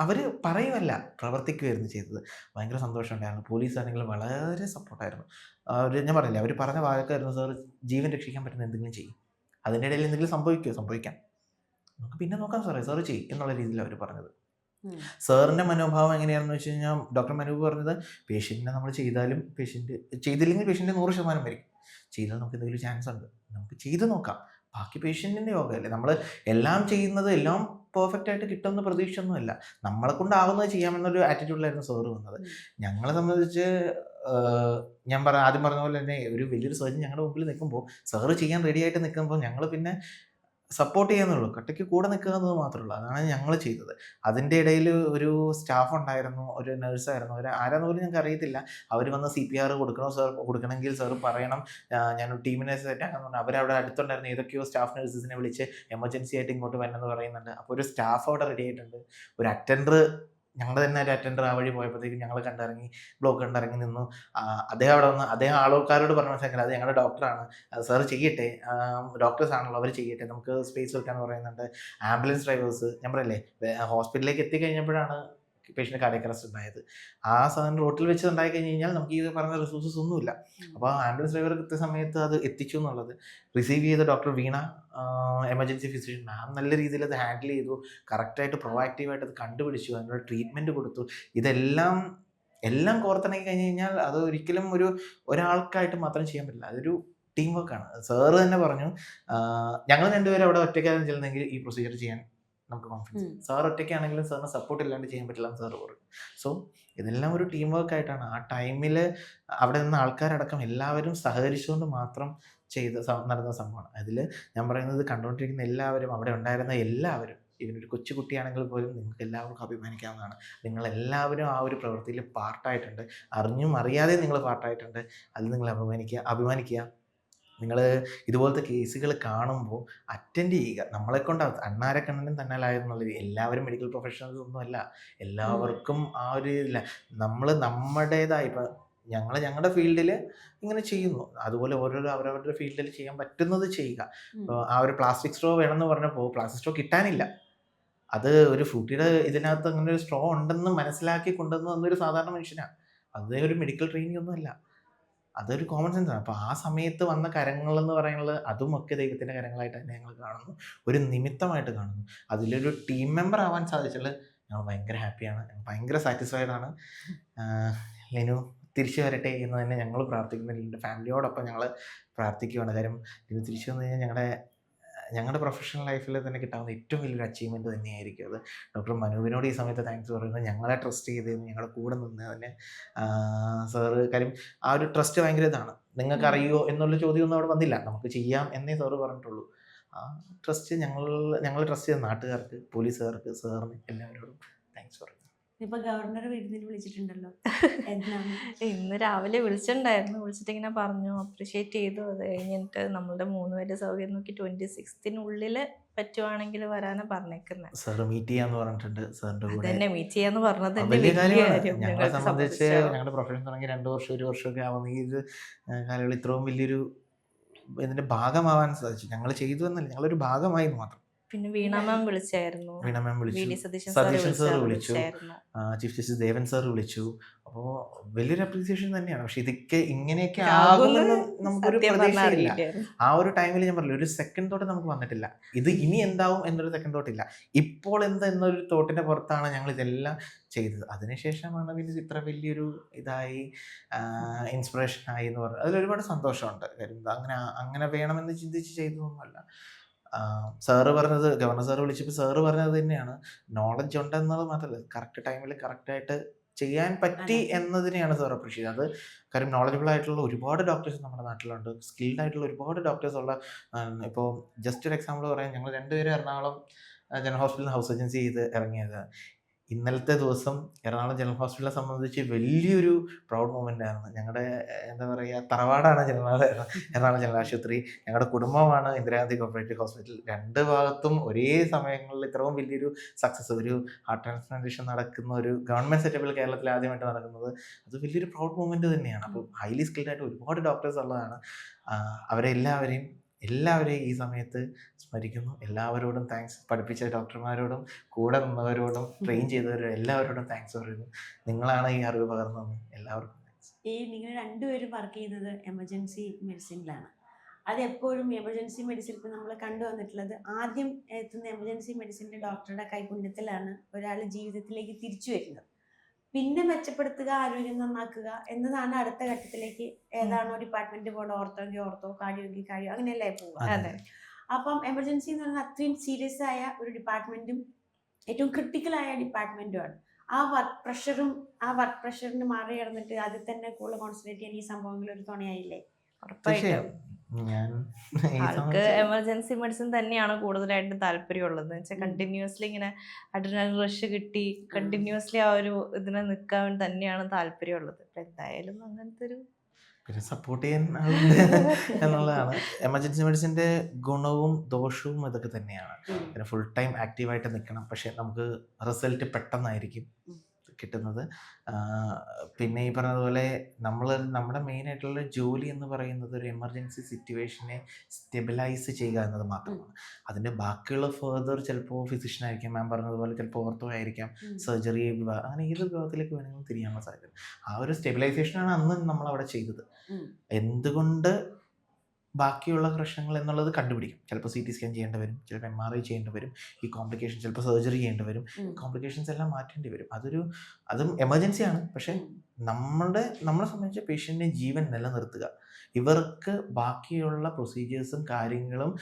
അവർ പറയുമല്ല പ്രവർത്തിക്കുകയായിരുന്നു ചെയ്തത്. ഭയങ്കര സന്തോഷമുണ്ടായിരുന്നു പോലീസ് ആണെങ്കിൽ വളരെ സപ്പോർട്ടായിരുന്നു അവർ ഞാൻ പറഞ്ഞില്ല അവർ പറഞ്ഞ വാക്കായിരുന്നു സാർ ജീവൻ രക്ഷിക്കാൻ പറ്റുന്ന എന്തെങ്കിലും ചെയ്യും. അതിന്റെ ഇടയിൽ എന്തെങ്കിലും സംഭവിക്കുമോ സംഭവിക്കാം. നമുക്ക് പിന്നെ നോക്കാം സാറേ സാറ് ചെയ്യും എന്നുള്ള രീതിയിൽ അവർ പറഞ്ഞത്. സാറിന്റെ മനോഭാവം എങ്ങനെയാണെന്ന് വെച്ച് കഴിഞ്ഞാൽ ഡോക്ടർ മനൂപ് പറഞ്ഞത് പേഷ്യന്റിനെ നമ്മൾ ചെയ്താലും പേഷ്യന്റ് ചെയ്തില്ലെങ്കിൽ പേഷ്യന്റ് നൂറ് ശതമാനം വരും ചെയ്താൽ നമുക്ക് എന്തെങ്കിലും ചാൻസ് ഉണ്ട്. നമുക്ക് ചെയ്ത് നോക്കാം. ബാക്കി പേഷ്യന്റിന്റെ യോഗമല്ലേ നമ്മൾ എല്ലാം ചെയ്യുന്നത് എല്ലാം പെർഫെക്റ്റ് ആയിട്ട് കിട്ടുമെന്ന് പ്രതീക്ഷയൊന്നുമല്ല. നമ്മളെ കൊണ്ടാവുന്നത് ചെയ്യാമെന്നൊരു ആറ്റിറ്റ്യൂഡിലായിരുന്നു സാറ് വന്നത്. ഞങ്ങളെ സംബന്ധിച്ച് ഞാൻ പറ ആദ്യം പറഞ്ഞ പോലെ തന്നെ ഒരു വലിയൊരു സർജൻ ഞങ്ങളുടെ മുമ്പിൽ നിൽക്കുമ്പോൾ സാറ് ചെയ്യാൻ റെഡി ആയിട്ട് നിൽക്കുമ്പോൾ ഞങ്ങൾ പിന്നെ സപ്പോർട്ട് ചെയ്യാന്നുള്ളൂ കട്ടയ്ക്ക് കൂടെ നിൽക്കുക എന്നത് മാത്രമേ ഉള്ളൂ. അതാണ് ഞങ്ങൾ ചെയ്തത്. അതിന്റെ ഇടയിൽ ഒരു സ്റ്റാഫ് ഉണ്ടായിരുന്നു ഒരു നഴ്സായിരുന്നു അവർ ആരാന്ന് പോലും ഞങ്ങൾക്ക് അറിയത്തില്ല. അവർ വന്ന് സി പി ആർ കൊടുക്കണോ സാർ കൊടുക്കണമെങ്കിൽ സാർ പറയണം. ഞാൻ ടീമിനെ സെറ്റ് ആക്കുന്നുണ്ട് അവരവിടെ അടുത്തുണ്ടായിരുന്നു. ഏതൊക്കെയോ സ്റ്റാഫ് നഴ്സസിനെ വിളിച്ച് എമർജൻസി ആയിട്ട് ഇങ്ങോട്ട് വരണമെന്ന് പറയുന്നുണ്ട്. അപ്പോൾ ഒരു സ്റ്റാഫ് അവിടെ റെഡി ആയിട്ടുണ്ട്. ഒരു അറ്റൻഡർ ഞങ്ങളുടെ തന്നെ ഒരു അറ്റൻഡർ ആ വഴി പോയപ്പോഴത്തേക്കും ഞങ്ങൾ കണ്ടിറങ്ങി ബ്ലോക്ക് കണ്ടിറങ്ങി നിന്നു. അദ്ദേഹം അവിടെ വന്ന് അദ്ദേഹം ആൾക്കാരോട് പറഞ്ഞ മനസ്സിലാക്കില്ല അത് ഞങ്ങളുടെ ഡോക്ടറാണ് സാർ ചെയ്യട്ടെ. ഡോക്ടേഴ്സ് ആണല്ലോ അവർ ചെയ്യട്ടെ. നമുക്ക് സ്പേസ് വെക്കാൻ പറയുന്നുണ്ട്. ആംബുലൻസ് ഡ്രൈവേഴ്സ് ഞാൻ പറയല്ലേ ഹോസ്പിറ്റലിലേക്ക് എത്തിക്കഴിഞ്ഞപ്പോഴാണ് പേഷ്യന്റ് കാർഡിയക് അറസ്റ്റ് ഉണ്ടായത്. ആ സാധനം റോട്ടിൽ വെച്ച് ഉണ്ടായി കഴിഞ്ഞ് കഴിഞ്ഞാൽ നമുക്ക് ഈ പറഞ്ഞ റിസോഴ്സസ് ഒന്നുമില്ല. അപ്പോൾ ആംബുലൻസ് ഡ്രൈവർ കൃത്യസമയത്ത് അത് എത്തിച്ചു എന്നുള്ളത് റിസീവ് ചെയ്ത doctor Veena emergency physician ma'am നല്ല രീതിയിൽ അത് ഹാൻഡിൽ ചെയ്തു. കറക്റ്റായിട്ട് പ്രൊവാക്റ്റീവായിട്ട് അത് കണ്ടുപിടിച്ചു. അതിനുള്ള ട്രീറ്റ്മെന്റ് കൊടുത്തു. ഇതെല്ലാം എല്ലാം കോർത്തിണങ്ങി കഴിഞ്ഞ് കഴിഞ്ഞാൽ അത് ഒരിക്കലും ഒരു ഒരാൾക്കായിട്ട് മാത്രം ചെയ്യാൻ പറ്റില്ല. അതൊരു ടീം വർക്കാണ് സാറ് തന്നെ പറഞ്ഞു ഞങ്ങൾ രണ്ടുപേരും അവിടെ ഒറ്റയ്ക്കായിരുന്നു ചെല്ലുന്നെങ്കിൽ ഈ പ്രൊസീജിയർ ചെയ്യാൻ നമുക്ക് കോൺഫിഡൻസ്. സാർ ഒറ്റയ്ക്കാണെങ്കിലും സാറിന് സപ്പോർട്ട് ഇല്ലാണ്ട് ചെയ്യാൻ പറ്റില്ല സാറ് പറഞ്ഞു സോ ഇതെല്ലാം ഒരു ടീം വർക്ക് ആയിട്ടാണ്. ആ ടൈമിൽ അവിടെ നിന്ന് ആൾക്കാരടക്കം എല്ലാവരും സഹകരിച്ചുകൊണ്ട് മാത്രം ചെയ്ത നടന്ന സംഭവമാണ്. അതിൽ ഞാൻ പറയുന്നത് കണ്ടുകൊണ്ടിരിക്കുന്ന എല്ലാവരും അവിടെ ഉണ്ടായിരുന്ന എല്ലാവരും ഇവനൊരു കൊച്ചു കുട്ടിയാണെങ്കിൽ പോലും നിങ്ങൾക്ക് എല്ലാവർക്കും അഭിമാനിക്കാവുന്നതാണ്. നിങ്ങളെല്ലാവരും ആ ഒരു പ്രവൃത്തിയിൽ പാർട്ടായിട്ടുണ്ട് അറിഞ്ഞും അറിയാതെ നിങ്ങൾ പാർട്ടായിട്ടുണ്ട് അതിൽ നിങ്ങൾ അഭിമാനിക്കുക അഭിമാനിക്കുക. നിങ്ങൾ ഇതുപോലത്തെ കേസുകൾ കാണുമ്പോൾ അറ്റൻഡ് ചെയ്യുക. നമ്മളെ കൊണ്ട് അണ്ണാരെ കണ്ണനും തന്നാലായിരുന്നുള്ള എല്ലാവരും മെഡിക്കൽ പ്രൊഫഷണൽസ് ഒന്നുമല്ല എല്ലാവർക്കും ആ ഒരു ഇല്ല നമ്മൾ നമ്മുടേതായി ഇപ്പം ഞങ്ങൾ ഞങ്ങളുടെ ഫീൽഡിൽ ഇങ്ങനെ ചെയ്യുന്നു. അതുപോലെ ഓരോരോ അവരവരുടെ ഫീൽഡിൽ ചെയ്യാൻ പറ്റുന്നത് ചെയ്യുക. ഇപ്പോൾ ആ ഒരു പ്ലാസ്റ്റിക് സ്ട്രോ വേണമെന്ന് പറഞ്ഞപ്പോൾ പ്ലാസ്റ്റിക് സ്ട്രോ കിട്ടാനില്ല. അത് ഒരു ഫ്രൂട്ടിയുടെ ഇതിനകത്ത് അങ്ങനെ ഒരു സ്ട്രോ ഉണ്ടെന്ന് മനസ്സിലാക്കി കൊണ്ടുവന്ന് വന്നൊരു സാധാരണ മനുഷ്യനാണ് അത് ഒരു മെഡിക്കൽ ട്രെയിനിങ് ഒന്നുമല്ല അതൊരു കോമൺ സെൻസ് ആണ്. അപ്പോൾ ആ സമയത്ത് വന്ന കരങ്ങൾ എന്ന് പറയുന്നത് അതുമൊക്കെ ദൈവത്തിന്റെ കരങ്ങളായിട്ട് തന്നെ ഞങ്ങൾ കാണുന്നു. ഒരു നിമിത്തമായിട്ട് കാണുന്നു. അതിലൊരു ടീം മെമ്പർ ആവാൻ സാധിച്ചാൽ ഞങ്ങൾ ഭയങ്കര ഹാപ്പിയാണ് ഭയങ്കര സാറ്റിസ്ഫൈഡ് ആണ്. ലിനു തിരിച്ചു വരട്ടെ എന്ന് തന്നെ ഞങ്ങൾ പ്രാർത്ഥിക്കുന്നുണ്ട്. ഫാമിലിയോടൊപ്പം ഞങ്ങൾ പ്രാർത്ഥിക്കുകയാണ് കാര്യം ലെനു തിരിച്ചു വന്നു കഴിഞ്ഞാൽ ഞങ്ങളുടെ ഞങ്ങളുടെ പ്രൊഫഷണൽ ലൈഫിൽ തന്നെ കിട്ടാവുന്ന ഏറ്റവും വലിയൊരു അച്ചീവ്മെന്റ് തന്നെയായിരിക്കും അത്. ഡോക്ടർ മനുവിനോട് ഈ സമയത്ത് താങ്ക്സ് പറയുന്നത് ഞങ്ങളെ ട്രസ്റ്റ് ചെയ്തതിന് ഞങ്ങളുടെ കൂടെ നിന്നതിന് സാറ് കാര്യം ആ ഒരു ട്രസ്റ്റ് ഭയങ്കര ഇതാണ്. നിങ്ങൾക്ക് അറിയുമോ എന്നുള്ള ചോദ്യമൊന്നും അവിടെ വന്നില്ല. നമുക്ക് ചെയ്യാം എന്നേ സാറ് പറഞ്ഞിട്ടുള്ളൂ. ആ ട്രസ്റ്റ് ഞങ്ങൾ ഞങ്ങൾ ട്രസ്റ്റ് ചെയ്ത നാട്ടുകാർക്ക് പോലീസുകാർക്ക് സാറിന് എല്ലാവരോടും താങ്ക്സ് പറയുന്നു. ഇപ്പൊ ഗവർണർ വിരുന്നിൽ വിളിച്ചിട്ടുണ്ടല്ലോ. [laughs] ഇന്ന് രാവിലെ വിളിച്ചിട്ടുണ്ടായിരുന്നു. വിളിച്ചിട്ട് ഇങ്ങനെ പറഞ്ഞു അപ്രിഷ്യേറ്റ് ചെയ്തു. അത് കഴിഞ്ഞിട്ട് നമ്മളുടെ മൂന്ന് പേരുടെ സൗകര്യം നോക്കി ട്വന്റി സിക്സ്തിനുള്ളിൽ പറ്റുവാണെങ്കിൽ വരാനാ പറഞ്ഞേക്കുന്നത് സാർ മീറ്റ് ചെയ്യാന്ന് പറഞ്ഞിട്ടുണ്ട് സാറിന്റെ കൂടെ. തന്നെ മീറ്റ് ചെയ്യാന്ന് പറഞ്ഞത് വലിയ വലിയ കാര്യമാണ് ഞങ്ങളെ സംബന്ധിച്ച്. ഞങ്ങളുടെ പ്രൊഫഷൻ തുടങ്ങി രണ്ട് വർഷം ഒരു വർഷമൊക്കെ ആവുന്ന ഈ കാലയളവിൽ ഇത്രയും വലിയൊരു ഇതിന്റെ ഭാഗമാവാൻ സാധിച്ചു. ഞങ്ങൾ ചെയ്തു എന്നല്ല ഞങ്ങളൊരു ഭാഗമായി മാത്രം. പിന്നെ വീണ മാം വിളിച്ചായിരുന്നു വീണ മാം വിളിച്ചു സതീശൻ സാർ വിളിച്ചു ചീഫ് ജസ്റ്റിസ് ദേവൻ സാർ വിളിച്ചു. അപ്പോൾ വലിയൊരു അപ്രീസിയേഷൻ തന്നെയാണ്. പക്ഷെ ഇതൊക്കെ ഇങ്ങനെയൊക്കെ ആകുമെന്ന് നമുക്കൊരു പ്രതീക്ഷയില്ല. ആ ഒരു ടൈമിൽ ഞാൻ പറഞ്ഞില്ല ഒരു സെക്കൻഡ് തോട്ട് നമുക്ക് വന്നിട്ടില്ല. ഇത് ഇനി എന്താവും എന്നൊരു സെക്കൻഡ് തോട്ടില്ല ഇപ്പോൾ എന്ത് എന്നൊരു തോട്ടിന്റെ പുറത്താണ് ഞങ്ങൾ ഇതെല്ലാം ചെയ്തത്. അതിനുശേഷമാണ് പിന്നെ ഇത് ഇത്ര വലിയൊരു ഇതായി ഇൻസ്പിറേഷൻ ആയി എന്ന് പറഞ്ഞത് അതിൽ ഒരുപാട് സന്തോഷമുണ്ട്. കാര്യം അങ്ങനെ അങ്ങനെ വേണമെന്ന് ചിന്തിച്ച് ചെയ്തതൊന്നുമല്ല. സാറ് പറഞ്ഞത് ഗവർണർ സാറ് വിളിച്ചപ്പോൾ സാറ് പറഞ്ഞത് തന്നെയാണ്. നോളജ് ഉണ്ടെന്നുള്ളത് മാത്രമല്ല കറക്റ്റ് ടൈമിൽ കറക്റ്റായിട്ട് ചെയ്യാൻ പറ്റി. എന്നതിനെയാണ് സാർ അപ്രീഷിയേറ്റ് അത് കാര്യം നോളജബിൾ ആയിട്ടുള്ള ഒരുപാട് ഡോക്ടേഴ്സ് നമ്മുടെ നാട്ടിലുണ്ട്. സ്കിൽഡ് ആയിട്ടുള്ള ഒരുപാട് ഡോക്ടേഴ്സ് ഉള്ള ഇപ്പോൾ ജസ്റ്റ് ഒരു എക്സാമ്പിൾ പറയാം. ഞങ്ങൾ രണ്ടുപേരും എറണാകുളം ജനറൽ ഹോസ്പിറ്റലിൽ ഹൗസ് ഏജൻസി ചെയ്ത് ഇറങ്ങിയത്. ഇന്നലത്തെ ദിവസം എറണാകുളം ജനറൽ ഹോസ്പിറ്റലിനെ സംബന്ധിച്ച് വലിയൊരു പ്രൗഡ് മൂമെന്റ് ആയിരുന്നു. ഞങ്ങളുടെ എന്താ പറയുക തറവാടാണ് ജനറൽ എറണാകുളം ജനറൽ ആശുപത്രി. ഞങ്ങളുടെ കുടുംബമാണ് ഇന്ദിരാഗാന്ധി കോപ്പറേറ്റീവ് ഹോസ്പിറ്റൽ. രണ്ട് ഭാഗത്തും ഒരേ സമയങ്ങളിൽ ഇത്രയും വലിയൊരു സക്സസ് ഒരു ഹാർട്ട് ട്രാൻസ്പ്ലാന്റേഷൻ നടക്കുന്ന ഒരു ഗവൺമെന്റ് സെറ്റപ്പിൽ കേരളത്തിൽ ആദ്യമായിട്ട് നടക്കുന്നത്. അത് വലിയൊരു പ്രൗഡ് മൂമെന്റ് തന്നെയാണ്. അപ്പോൾ ഹൈലി സ്കിൽഡ് ആയിട്ട് ഒരുപാട് ഡോക്ടേഴ്സ് ഉള്ളതാണ്. ആ, അവരെ എല്ലാവരെയും ഈ സമയത്ത് സ്മരിക്കുന്നു. എല്ലാവരോടും താങ്ക്സ് പഠിപ്പിച്ച ഡോക്ടർമാരോടും കൂടെ നിന്നവരോടും ട്രെയിൻ ചെയ്തവരോടും എല്ലാവരോടും താങ്ക്സ് പറയുന്നു. നിങ്ങളാണ് ഈ അറിവ് പകർന്നത് എല്ലാവർക്കും ഈ നിങ്ങൾ രണ്ടുപേരും വർക്ക് ചെയ്യുന്നത് എമർജൻസി മെഡിസിനിലാണ് അത് എപ്പോഴും എമർജൻസി മെഡിസിൻ ഇപ്പം നമ്മൾ കണ്ടുവന്നിട്ടുള്ളത് ആദ്യം എത്തുന്ന എമർജൻസി മെഡിസിന്റെ ഡോക്ടറുടെ കൈപുണ്യത്തിലാണ് ഒരാൾ ജീവിതത്തിലേക്ക് തിരിച്ചു വരുന്നത്. പിന്നെ മെച്ചപ്പെടുത്തുക ആരോഗ്യം നന്നാക്കുക എന്നതാണ് അടുത്ത ഘട്ടത്തിലേക്ക് ഏതാണോ ഡിപ്പാർട്ട്മെന്റ് പോലെ ഓർത്തോങ്കിൽ ഓർത്തോ കാർഡിയോങ്കി കാർഡിയോ അങ്ങനെയല്ലേ പോകുക അതെ. അപ്പം എമർജൻസി എന്ന് പറഞ്ഞാൽ അത്രയും സീരിയസ് ആയ ഒരു ഡിപ്പാർട്ട്മെന്റും ഏറ്റവും ക്രിട്ടിക്കൽ ആയ ഡിപ്പാർട്ട്മെന്റുമാണ് ആ വർക്ക് പ്രഷറും ആ വർക്ക് പ്രഷറിന് മാറി കിടന്നിട്ട് അതിൽ തന്നെ കൂടുതൽ കോൺസെൻട്രേറ്റ് ചെയ്യാൻ ഈ സംഭവങ്ങൾ ഒരു തുണയായില്ലേ? ഉറപ്പായിട്ടും. ആൾക്ക് എമർജൻസി മെഡിസിൻ തന്നെയാണ് കൂടുതലായിട്ടും താല്പര്യമുള്ളത്. വെച്ചാൽ കണ്ടിന്യൂസ്ലി ഇങ്ങനെ അഡ്രിനൽ റഷ് കിട്ടി കണ്ടിന്യൂസ്ലി ആ ഒരു ഇതിനെ നിൽക്കാൻ തന്നെയാണ് താല്പര്യമുള്ളത്. ഇപ്പം എന്തായാലും അങ്ങനത്തെ ഒരു പിന്നെ സപ്പോർട്ട് ചെയ്യാൻ [laughs] എന്നുള്ളതാണ്. എമർജൻസി മെഡിസിന്റെ ഗുണവും ദോഷവും ഇതൊക്കെ തന്നെയാണ്. പിന്നെ ഫുൾ ടൈം ആക്റ്റീവായിട്ട് നിൽക്കണം പക്ഷെ നമുക്ക് റിസൾട്ട് പെട്ടെന്നായിരിക്കും. കിട്ടുന്നത്. പിന്നെ ഈ പറഞ്ഞതുപോലെ നമ്മൾ നമ്മുടെ മെയിൻ ആയിട്ടുള്ള ജോലി എന്ന് പറയുന്നത് ഒരു എമർജൻസി സിറ്റുവേഷനെ സ്റ്റെബിലൈസ് ചെയ്യുക എന്നത് മാത്രമാണ്. അതിന്റെ ബാക്കിയുള്ള ഫെർദർ ചിലപ്പോൾ ഫിസിഷ്യൻ ആയിരിക്കാം. മാം പറഞ്ഞതുപോലെ ചിലപ്പോൾ ഓർത്തോ ആയിരിക്കാം. സർജറി അങ്ങനെ ഏത് വിഭാഗത്തിലേക്ക് വേണമെങ്കിലും തിരിയാനുള്ള സാധ്യത. ആ ഒരു സ്റ്റെബിലൈസേഷനാണ് അന്ന് നമ്മൾ അവിടെ ചെയ്തത്. എന്തുകൊണ്ട് ബാക്കിയുള്ള പ്രശ്നങ്ങൾ എന്നുള്ളത് കണ്ടുപിടിക്കും. ചിലപ്പോൾ സി ടി സ്കാൻ ചെയ്യേണ്ടി വരും ചിലപ്പോൾ എം ആർ ഐ ചെയ്യേണ്ടി വരും ഈ കോംപ്ലിക്കേഷൻ ചിലപ്പോൾ സർജറി ചെയ്യേണ്ടി വരും. കോംപ്ലിക്കേഷൻസ് എല്ലാം മാറ്റേണ്ടി വരും. അതൊരു അതും എമർജൻസി ആണ്. പക്ഷേ നമ്മുടെ നമ്മളെ സംബന്ധിച്ച് പേഷ്യന്റെ ജീവൻ നിലനിർത്തുക. ഇവർക്ക് ബാക്കിയുള്ള പ്രൊസീജിയേഴ്സും കാര്യങ്ങളും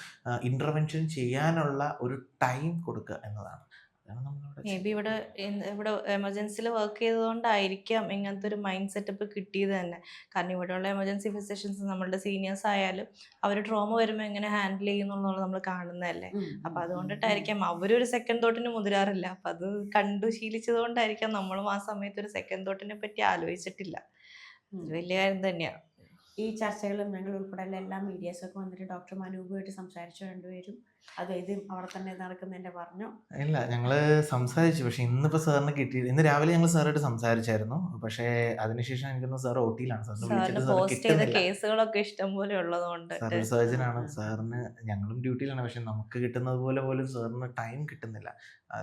ഇന്റർവെൻഷൻ ചെയ്യാനുള്ള ഒരു ടൈം കൊടുക്കുക എന്നതാണ്. മേ ബി ഇവിടെ ഇവിടെ എമർജൻസിയിൽ വർക്ക് ചെയ്തതുകൊണ്ടായിരിക്കാം ഇങ്ങനത്തെ ഒരു മൈൻഡ് സെറ്റപ്പ് കിട്ടിയത് തന്നെ. കാരണം ഇവിടെയുള്ള എമർജൻസി ഫിസിഷ്യൻസ് നമ്മളുടെ സീനിയേഴ്സ് ആയാലും അവർ ട്രോമ വരുമ്പോൾ എങ്ങനെ ഹാൻഡിൽ ചെയ്യുന്നുള്ളത് നമ്മൾ കാണുന്നതല്ലേ. അപ്പൊ അതുകൊണ്ടിട്ടായിരിക്കാം. അവരൊരു സെക്കൻഡ് തോട്ടിന് മുതിരാറില്ല. അപ്പൊ അത് കണ്ടു ശീലിച്ചത് കൊണ്ടായിരിക്കാം നമ്മളും ആ സമയത്ത് ഒരു സെക്കൻഡ് തോട്ടിനെ പറ്റി ആലോചിച്ചിട്ടില്ല. വലിയ കാര്യം തന്നെയാണ് ഈ ചർച്ചകളും ഞങ്ങൾ ഉൾപ്പെടെയുള്ള എല്ലാ മീഡിയാസൊക്കെ വന്നിട്ട് ഡോക്ടർ മനൂപുമായിട്ട് സംസാരിച്ചു രണ്ടുപേരും അത് ഇത് അവിടെ തന്നെ നടക്കുന്നതിന്റെ പറഞ്ഞു. ഇല്ല ഞങ്ങൾ സംസാരിച്ചു. പക്ഷെ ഇന്നിപ്പോ സാറിന് കിട്ടി ഇന്ന് രാവിലെ ഞങ്ങൾ സാറായിട്ട് സംസാരിച്ചായിരുന്നു. പക്ഷേ അതിനുശേഷം എനിക്ക് സാർ ഓട്ടിയിലാണ് സാറിന് കേസുകളൊക്കെ ഇഷ്ടം പോലെ ഉള്ളതുകൊണ്ട്. സർജൻ ആണ് സർജനാണ്. സാറിന് ഞങ്ങളും ഡ്യൂട്ടിയിലാണ്. പക്ഷെ നമുക്ക് കിട്ടുന്നത് പോലെ പോലും സാറിന് ടൈം കിട്ടുന്നില്ല.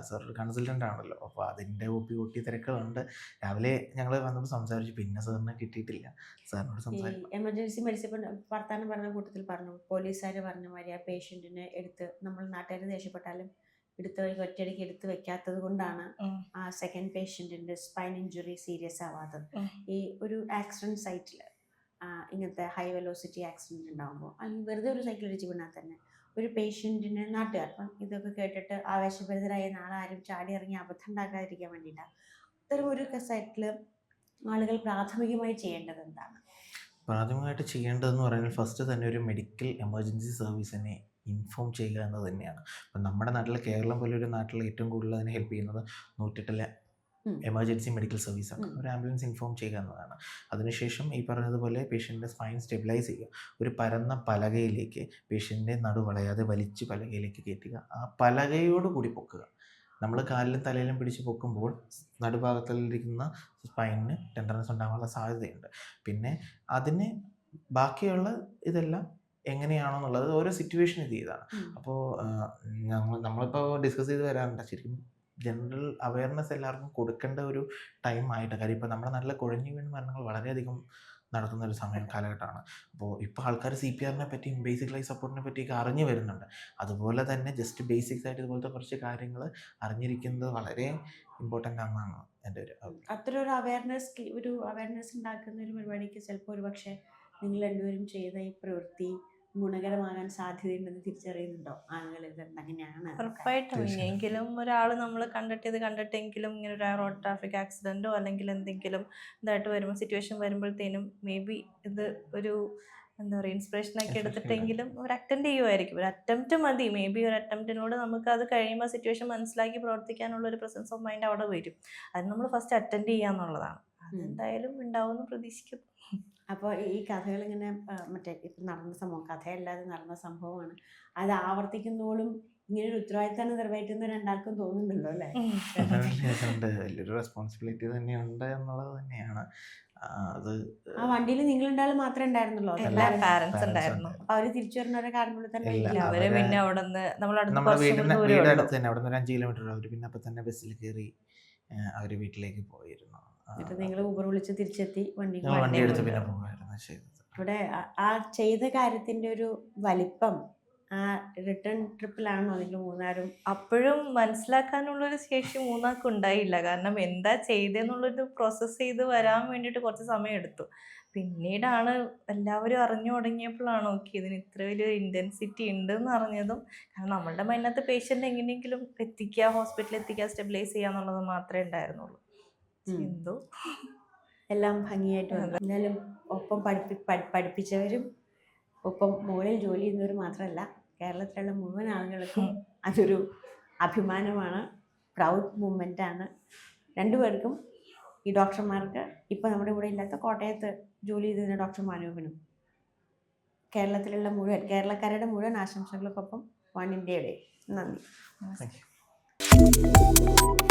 സാർ ഒരു കൺസൾട്ടന്റ് ആണല്ലോ. അപ്പോൾ അതിന്റെ ഒപ്പി ഒട്ടി തിരക്കുകളുണ്ട്. രാവിലെ ഞങ്ങൾ വന്നപ്പോൾ സംസാരിച്ചു. പിന്നെ സാറിന് കിട്ടിയിട്ടില്ല. സാറിനോട് സംസാരിച്ചു സംസാരിക്കും. എമർജൻസി മരിച്ചപ്പോൾ വർത്താനം പറഞ്ഞ കൂട്ടത്തിൽ പറഞ്ഞു. പോലീസുകാർ പറഞ്ഞ മാതിരി ആ പേഷ്യന്റിനെ എടുത്ത് നമ്മൾ നാട്ടുകാർ ദേഷ്യപ്പെട്ടാലും എടുത്ത് വഴിക്ക് ഒറ്റയടിക്ക് എടുത്ത് വെക്കാത്തത് കൊണ്ടാണ് ആ. സെക്കൻഡ് പേഷ്യന്റിന്റെ സ്പൈൻ ഇഞ്ചുറി സീരിയസ് ആവാത്തത്. ഈ ഒരു ആക്സിഡന്റ് സൈറ്റിൽ ഇങ്ങനത്തെ ഹൈ വെലോസിറ്റി ആക്സിഡന്റ് ഉണ്ടാകുമ്പോൾ അല്ലെങ്കിൽ വെറുതെ ഒരു സൈക്കിൾ ഇടിച്ച് വീണാൽ തന്നെ ഒരു പേഷ്യന്റിന് നാട്ടുകാർ അപ്പം ഇതൊക്കെ കേട്ടിട്ട് ആവേശഭരിതരായ നാളെ ആരും ചാടി ഇറങ്ങി അബദ്ധം ഉണ്ടാക്കാതിരിക്കാൻ വേണ്ടിയിട്ടാണ് അത്തരം ഒരു സൈറ്റിൽ ആളുകൾ പ്രാഥമികമായി ചെയ്യേണ്ടത് എന്താണ്? പ്രാഥമികമായിട്ട് ചെയ്യേണ്ടതെന്ന് പറയുന്നത് ഫസ്റ്റ് തന്നെ ഒരു മെഡിക്കൽ എമർജൻസി സർവീസിനെ ഇൻഫോം ചെയ്യുക എന്നത് തന്നെയാണ്. അപ്പം നമ്മുടെ നാട്ടിൽ കേരളം പോലെ ഒരു നാട്ടിൽ ഏറ്റവും കൂടുതൽ അതിനെ ഹെൽപ്പ് ചെയ്യുന്നത് നൂറ്റെട്ടിലെ. എമർജൻസി മെഡിക്കൽ സർവീസാണ് ആണ്. ഒരു ആംബുലൻസ് ഇൻഫോം ചെയ്യുക എന്നതാണ്. അതിനുശേഷം ഈ പറഞ്ഞതുപോലെ പേഷ്യന്റെ സ്പൈൻ സ്റ്റെബിലൈസ് ചെയ്യുക. ഒരു പരന്ന പലകയിലേക്ക് പേഷ്യന്റെ നടു വളയാതെ വലിച്ച് പലകയിലേക്ക് കയറ്റുക. ആ പലകയോട് കൂടി പൊക്കുക. നമ്മൾ കാലിലും തലയിലും പിടിച്ച് പൊക്കുമ്പോൾ നടുഭാഗത്തിലിരിക്കുന്ന സ്പൈനിന് ടെൻഡർനെസ് ഉണ്ടാകാനുള്ള സാധ്യതയുണ്ട്. പിന്നെ അതിന് ബാക്കിയുള്ള ഇതെല്ലാം എങ്ങനെയാണോ എന്നുള്ളത് ഓരോ സിറ്റുവേഷൻ ഇത് ചെയ്താണ്. അപ്പോൾ ഞങ്ങൾ നമ്മളിപ്പോൾ ഡിസ്കസ് ചെയ്ത് വരാറുണ്ട്. ശരിക്കും ജനറൽ അവയർനെസ് എല്ലാവർക്കും കൊടുക്കേണ്ട ഒരു ടൈം ആയിട്ട്. കാര്യം ഇപ്പോൾ നമ്മുടെ നാട്ടിലെ കുഴഞ്ഞു വീണ് മരണങ്ങൾ വളരെയധികം നടത്തുന്ന ഒരു സമയം കാലഘട്ടമാണ്. അപ്പോൾ ഇപ്പോൾ ആൾക്കാർ സി പി ആറിനെ പറ്റിയും ബേസിക് ലൈഫ് സപ്പോർട്ടിനെ പറ്റിയൊക്കെ അറിഞ്ഞു വരുന്നുണ്ട്. അതുപോലെ തന്നെ ജസ്റ്റ് ബേസിക്സ് ആയിട്ട് ഇതുപോലത്തെ കുറച്ച് കാര്യങ്ങൾ അറിഞ്ഞിരിക്കുന്നത് വളരെ ഇമ്പോർട്ടന്റ് ആണെന്നാണ് എന്റെ ഒരു അത്ര ഒരു അവയർനെസ് ഒരു അവയർനെസ് ഉണ്ടാക്കുന്ന ഒരു പരിപാടിക്ക് ചിലപ്പോൾ ഒരു പക്ഷേ നിങ്ങൾ രണ്ടുപേരും ചെയ്ത ഈ പ്രവൃത്തി ഗുണകരമാകാൻ സാധ്യതയുണ്ടെന്ന് തിരിച്ചറിയുന്നുണ്ടോ? ആളുകൾ അങ്ങനെയാണ് ഉറപ്പായിട്ടും. എങ്കിലും ഒരാൾ നമ്മൾ കണ്ടിട്ട് ഇത് കണ്ടിട്ടെങ്കിലും ഇങ്ങനെ ഒരു റോഡ് ട്രാഫിക് ആക്സിഡന്റോ അല്ലെങ്കിൽ എന്തെങ്കിലും ഇതായിട്ട് വരുമ്പോൾ സിറ്റുവേഷൻ വരുമ്പോഴത്തേനും മേ ബി ഇത് ഒരു എന്താ പറയുക ഇൻസ്പിറേഷൻ ആക്കി എടുത്തിട്ടെങ്കിലും [laughs] ഒരു അറ്റൻഡ് ചെയ്യുമായിരിക്കും ഒരു അറ്റംപ്റ്റ് മതി. മേ ബി ഒരു അറ്റംപ്റ്റിനോട് നമുക്ക് അത് കഴിയുമ്പോൾ സിറ്റുവേഷൻ മനസ്സിലാക്കി പ്രവർത്തിക്കാനുള്ള ഒരു പ്രസൻസ് ഓഫ് മൈൻഡ് അവിടെ വരും. അത് നമ്മൾ ഫസ്റ്റ് അറ്റൻഡ് ചെയ്യാന്നുള്ളതാണ്. അതെന്തായാലും ഉണ്ടാവുമെന്ന് പ്രതീക്ഷിക്കുന്നു. അപ്പോൾ ഈ കഥകൾ ഇങ്ങനെ മറ്റേ ഇപ്പം നടന്ന സംഭവം കഥയല്ലാതെ നടന്ന സംഭവമാണ്. അത് ആവർത്തിക്കുന്നതോളും ഇങ്ങനെ ഒരു ഉത്തരവാദിത്തമാണ് നിറവേറ്റുന്ന രണ്ടാൾക്കും തോന്നുന്നുണ്ടല്ലോ അല്ലേ? ഉണ്ട് വലിയൊരു റെസ്പോൺസിബിലിറ്റി തന്നെയുണ്ട് എന്നുള്ളത് തന്നെയാണ്. ആ, അത് ആ വണ്ടിയിൽ നിങ്ങൾ രണ്ടാൾ മാത്രമേ ഉണ്ടായിരുന്നുള്ളൂ? എല്ലാ പാരന്റ്സ് ഉണ്ടായിരുന്നു. അപ്പൊ അവർ തിരിച്ചു വരുന്നവരെ കാണുമ്പോൾ തന്നെ. അവർ പിന്നെ അവിടെ നിന്ന് നമ്മളടുത്ത് നമ്മുടെ വീടിന്. തന്നെ അവിടെ നിന്ന് ഒരു അഞ്ച് കിലോമീറ്റർ അവർ പിന്നെ അപ്പൊ തന്നെ ബസ്സിൽ കയറി അവർ വീട്ടിലേക്ക് പോയിരുന്നു. എന്നിട്ട് നിങ്ങൾ ഊബർ വിളിച്ച് തിരിച്ചെത്തി വണ്ടി വണ്ടി എടുത്ത് പിന്നെ ചെയ്തത്. ഇവിടെ ആ- ചെയ്ത കാര്യത്തിന്റെ ഒരു വലിപ്പം ആ റിട്ടേൺ ട്രിപ്പിലാണോ നിങ്ങൾ മൂന്നാരും? അപ്പോഴും മനസ്സിലാക്കാനുള്ള ഒരു ശേഷി മൂന്നാർക്ക് ഉണ്ടായില്ല. കാരണം എന്താ ചെയ്തെന്നുള്ളൊരു പ്രോസസ്സ് ചെയ്ത് വരാൻ വേണ്ടിയിട്ട് കുറച്ച് സമയം എടുത്തു. പിന്നീടാണ് എല്ലാവരും അറിഞ്ഞു തുടങ്ങിയപ്പോഴാണ് ഓക്കെ ഇതിന് ഇത്ര വലിയൊരു ഇന്റൻസിറ്റി ഉണ്ട് എന്ന് അറിഞ്ഞതും. കാരണം നമ്മളുടെ മൈനത്തെ പേഷ്യന്റ് എങ്ങനെയെങ്കിലും എത്തിക്കുക ഹോസ്പിറ്റലിൽ എത്തിക്കുക സ്റ്റെബിലൈസ് ചെയ്യുക എന്നുള്ളത് മാത്രമേ ഉണ്ടായിരുന്നുള്ളൂ. എന്തോ എല്ലാം ഭംഗിയായിട്ട് വന്നു. എന്നാലും ഒപ്പം പഠിപ്പി പഠിപ്പിച്ചവരും ഒപ്പം മുകളിൽ ജോലി ചെയ്യുന്നവർ മാത്രമല്ല കേരളത്തിലുള്ള മുഴുവൻ ആളുകൾക്കും [laughs] അതൊരു അഭിമാനമാണ് പ്രൗഡ് മൂമെന്റ് ആണ്. രണ്ടുപേർക്കും ഈ ഡോക്ടർമാർക്ക് ഇപ്പം നമ്മുടെ ഇവിടെ ഇല്ലാത്ത കോട്ടയത്ത് ജോലി ചെയ്തിരുന്ന ഡോക്ടർ മാനൂപിനും കേരളത്തിലുള്ള മുഴുവൻ കേരളക്കാരുടെ മുഴുവൻ ആശംസകൾക്കൊപ്പം വൺ ഇന്ത്യയുടെ നന്ദി. Thank you.